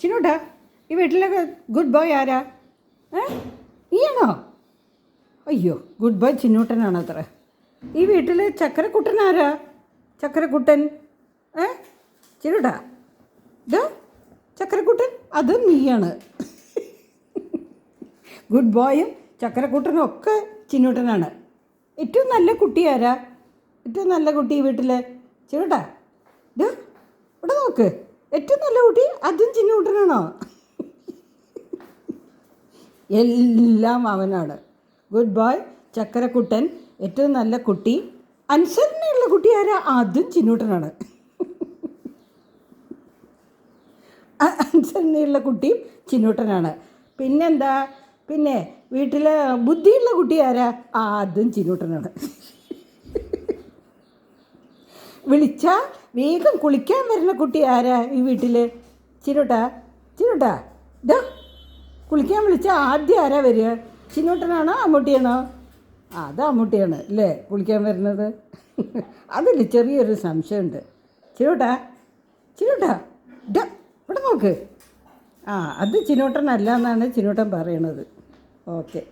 ചിന്നൂട്ടാ ഈ വീട്ടിലെ good boy ആരാ? ഏ? നീയാണോ അയ്യോ ഗുഡ് ബോയ് ചിന്നൂട്ടനാണ് അത്ര ഈ വീട്ടിൽ ചക്കരക്കുട്ടൻ ആരാ? ചക്കരക്കുട്ടൻ. ഏ? ചിന്നൂട്ടാ ഇത് ചക്കരക്കുട്ടൻ അത് നീയാണ്. ഗുഡ് ബോയും ചക്കരക്കുട്ടനും ഒക്കെ ചിന്നൂട്ടനാണ്. ഏറ്റവും നല്ല കുട്ടി ആരാ? ഏറ്റവും നല്ല കുട്ടി ഈ വീട്ടിൽ ചിന്നൂട്ടാ ഇത് ഇവിടെ നോക്ക്. ഏറ്റവും നല്ല കുട്ടി അതും ചിന്നൂട്ടനാണോ എല്ലാം അവനാണ്. ഗുഡ് ബോയ് ചക്കരക്കുട്ടൻ ഏറ്റവും നല്ല കുട്ടി. അനുസരണയുള്ള കുട്ടി ആരാ? അതും ചിന്നൂട്ടനാണ് അനുസരണയുള്ള കുട്ടിയും ചിന്നൂട്ടനാണ് പിന്നെന്താ? പിന്നെ വീട്ടിൽ ബുദ്ധിയുള്ള കുട്ടി ആരാ? അതും ചിന്നൂട്ടനാണ് വിളിച്ചാൽ വേഗം കുളിക്കാൻ വരുന്ന കുട്ടി ആരാ ഈ വീട്ടിൽ ചിന്നൂട്ടാ ചിന്നൂട്ടാ ഇതാ കുളിക്കാൻ വിളിച്ചാൽ ആദ്യം ആരാ വരിക? ചിന്നൂട്ടനാണോ അമ്മൂട്ടിയാണോ? ആ അത് അമ്മൂട്ടിയാണ് അല്ലേ? കുളിക്കാൻ വരുന്നത്. അതിൽ ചെറിയൊരു സംശയമുണ്ട്. ചിന്നൂട്ടാ ചിന്നൂട്ടാ ഇതാ ഇവിടെ നോക്ക്. ആ അത് ചിനോട്ടനല്ല എന്നാണ് ചിനോട്ടൻ പറയണത്. ഓക്കെ.